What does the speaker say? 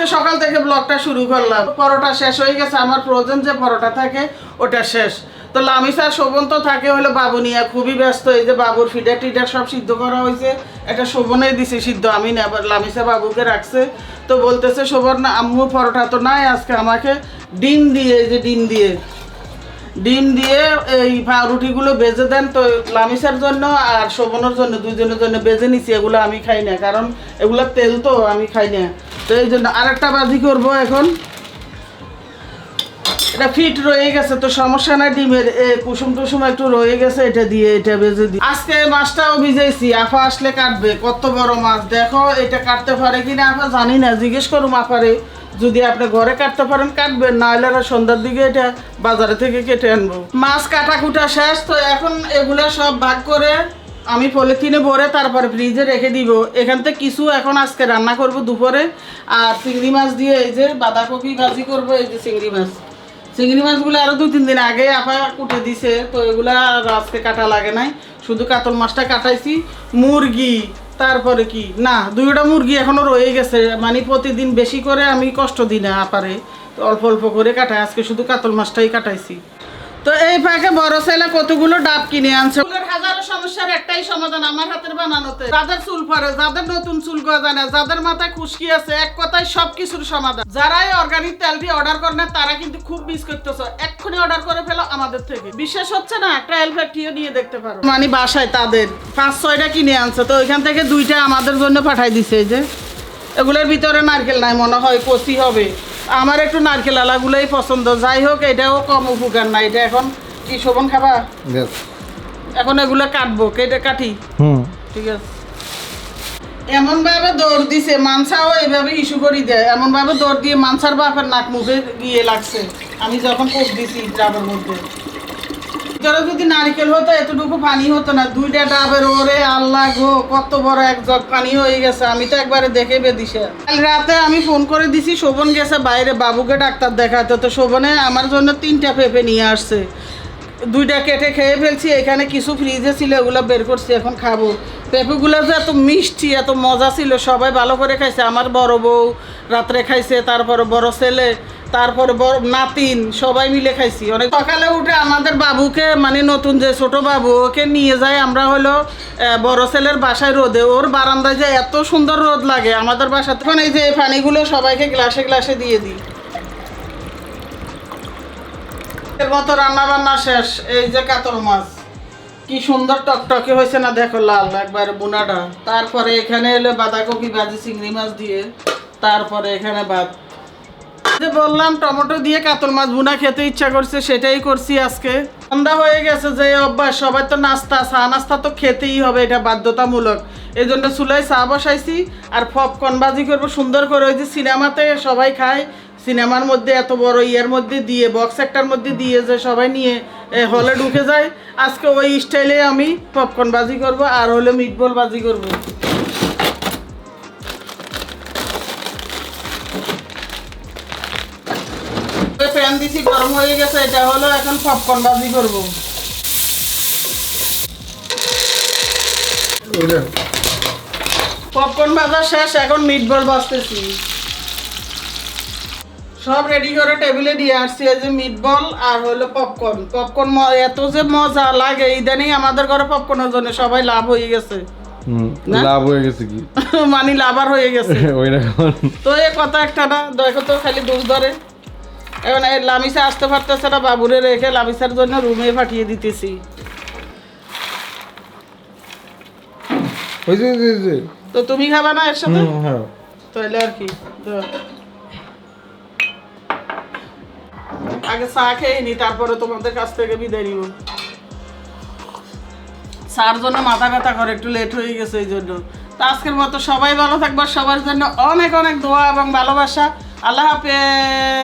আজকে সকাল থেকে ব্লগটা শুরু করলাম। পরোটা শেষ হয়ে গেছে, আমার প্রয়োজন যে পরোটা থাকে, ওটা শেষ। তো লামিসা শোভন তো থাকে হলো বাবু নিয়ে, খুবই ব্যস্ত, এই যে বাবুর ফিডার টিডার সব সিদ্ধ করা হয়েছে। এটা শোভনে দিছে, সিদ্ধ আমি না লামিসা বাবুকে রাখছে। তো বলতেছে, শোভন না আম্মু পরোটা তো নাই আজকে আমাকে ডিম দিয়ে, এই যে ডিম দিয়ে। ডিম দিয়ে এই পাউরুটিগুলো বেজে দেন, তো লামিসার জন্য আর শোভনের জন্য দুজনের জন্য বেজে নিছি, এগুলো আমি খাই না, কারণ এগুলো তেল তো, আমি খাই না। তো এই জন্য আরেকটা বাজি করব এখন। এটা ফিট রয়ে গেছে, তো সমস্যা নাই ডিমের কুসুম টুসুম একটু রয়ে গেছে, এটা দিয়ে, এটা বেজে দিই আজকে মাছটাও ভিজাইছি, আফা আসলে কাটবে, কত বড় মাছ। দেখো, এটা কাটতে পারে কিনা আফা জানি না, জিজ্ঞেস করুম আপারে যদি আপনি ঘরে কাটতে পারেন, কাটবেন না হলে সন্ধ্যার দিকে এটা বাজারে থেকে কেটে আনব। মাছ কাটা কুটা শেষ, তো এখন এগুলো সব ভাগ করে আমি পলিথিনে ভরে তারপরে ফ্রিজে রেখে দিব। এখান থেকে কিছু এখন আজকে রান্না করব দুপুরে। আর চিংড়ি মাছ দিয়ে এই যে বাঁধাকপি ভাজি করব, এই যে চিংড়ি মাছ। চিংড়ি মাছগুলো আরও দু তিন দিন আগে আপা কুটে দিছে, তো এগুলা আর আজকে কাটা লাগে নাই। শুধু কাতল মাছটা কাটাইছি। মুরগি, তারপরে কি? না, দুইটা মুরগি এখনও রয়ে গেছে। মানে প্রতিদিন বেশি করে আমি কষ্ট দিই না আপারে। অল্প অল্প করে কাটাই। আজকে শুধু কাতল মাছটাই কাটাইছি। তো এই ফাঁকে বড় ছেলে কতগুলো ডাব কিনে আনছে? হাজারো সমস্যার একটাই সমাধান আমার হাতের বানানোতে। যাদের চুল পরে যাদের নতুন চুল গজায় না যাদের মাথায় খুশকি আছে এক কথায় সমাধান। যারাই অর্গানিক তেলটি অর্ডার করেন না, তারা কিন্তু খুব মিস করতেছে। এক্ষুনি অর্ডার করে ফেলো আমাদের থেকে। বিশ্বাস হচ্ছে না ট্রায়াল ফ্যাক্টরিও নিয়ে দেখতে পারো। মানে বাসায় তাদের পাঁচ ছয়টা কিনে আনছে তো ওইখান থেকে দুইটা আমাদের জন্য পাঠাই দিছে এই যে। এগুলোর ভিতরে নারকেল নাই মনে হয় কচি হবে। আমার একটু নারকেল আলাগুলোই পছন্দ। যাই হোক এটাও কম উপকার না। এটা এখন কি শোভন খাবা? এখন এগুলো কাটবো। কেটে কাটি। হুম। ঠিক আছে। এমন ভাবে দৌড় দিছে মানসাও এইভাবে ইস্যু করি দেয়। এমন ভাবে দৌড় দিয়ে মানসার বাপের নাক মুখে গিয়ে লাগছে। আমি যখন কোপ দিছি ডাবের মধ্যে। ভিতরে যদি নারকেল হতো, এতটুকু পানি হতো না। দুইটা ডাবের ওরে আল্লাহ গো, কত বড় এক জগ পানি হয়ে গেছে। আমি তো একবারে দেখে বেদিছে কাল রাতে আমি ফোন করে দিছি, শোভন গেছে বাইরে, বাবুকে ডাক্তার দেখাতে। তো শোভনে আমার জন্য তিনটা পেঁপে নিয়ে আসছে। দুইটা কেটে খেয়ে ফেলছি, এখানে কিছু ফ্রিজে ছিল ওগুলো বের করছি, এখন খাব। পেঁপেগুলো যে এত মিষ্টি, এত মজা ছিল, সবাই ভালো করে খাইছে। আমার বড় বউ রাত্রে খাইছে, তারপরে বড় ছেলে, তারপরে বড় নাতিন, সবাই মিলে খাইছি। অনেক সকালে উঠে আমাদের বাবুকে মানে নতুন যে ছোট বাবু, ওকে নিয়ে যাই আমরা হলো বড় ছেলের বাসায় রোদে। ওর বারান্দায় যে এত সুন্দর রোদ লাগে, আমাদের বাসাতে এখন এই যে পানিগুলো সবাইকে গ্লাসে গ্লাসে দিয়ে দিই। এর মতো রান্না বান্না শেষ। এই যে কাতল মাছ। কি সুন্দর টকটকে হয়েছে না, দেখো লাল একবার বুনাটা। তারপরে এখানে এলো বাঁধাকপি, ভাজি, চিংড়ি মাছ দিয়ে। তারপরে এখানে ভাত। যে বললাম, টমেটো দিয়ে কাতল মাছ বুনা খেতে ইচ্ছা করছে, সেটাই করছি আজকে। সন্ধ্যা হয়ে গেছে, যে অভ্যাস, সবাই তো নাস্তা, চা নাস্তা তো খেতেই হবে, এটা বাধ্যতামূলক। এই জন্য চুলায় চা বসাইছি, আর পপকর্ন বাজি করব সুন্দর করে। ওই যে সিনেমাতে সবাই খায় সিনেমার মধ্যে এত বড় ইয়ের মধ্যে দিয়ে বক্স একটার মধ্যে দিয়ে যে সবাই নিয়ে হলে ঢুকে যায়। আজকে ওই স্টাইলে আমি পপকর্ন বাজি করব আর হলো মিটবল বাজি করব প্যান দিছি গরম হয়ে গেছে এটা হলো এখন পপকর্ন বাজি করব পপকর্ন ভাজা শেষ এখন মিটবল বাজতেছি। সব রেডি করে টেবিলে দিয়ে আসছি এই যে মিটবল আর হলো পপকর্ন পপকর্ন এত যে মজা লাগে ইদানিং আমাদের ঘরে পপকর্নের জন্য সবাই লাভ হয়ে গেছে। হুম না? লাভ হয়ে গেছে কি? মানে লাভার হয়ে গেছে। ওই তো এ কথা একটা না দেখো তো খালি দুধ ধরে। এখন এই লামিসা আসতে পারতেছে না বাবুরে রেখে লামিসার জন্য রুমে পাঠিয়ে দিতেছি। তো তুমি খাবা না এর সাথে? হ্যাঁ। তাহলে আর কি আগে চা খেয়ে নি, তারপরে তোমাদের কাছ থেকে বিদায় নিব। চার জন্য মাথা ব্যথা করে, একটু লেট হয়ে গেছে এই জন্য। তো আজকের মতো সবাই ভালো থাকবার সবার জন্য অনেক অনেক দোয়া এবং ভালোবাসা। আল্লাহ হাফেজ।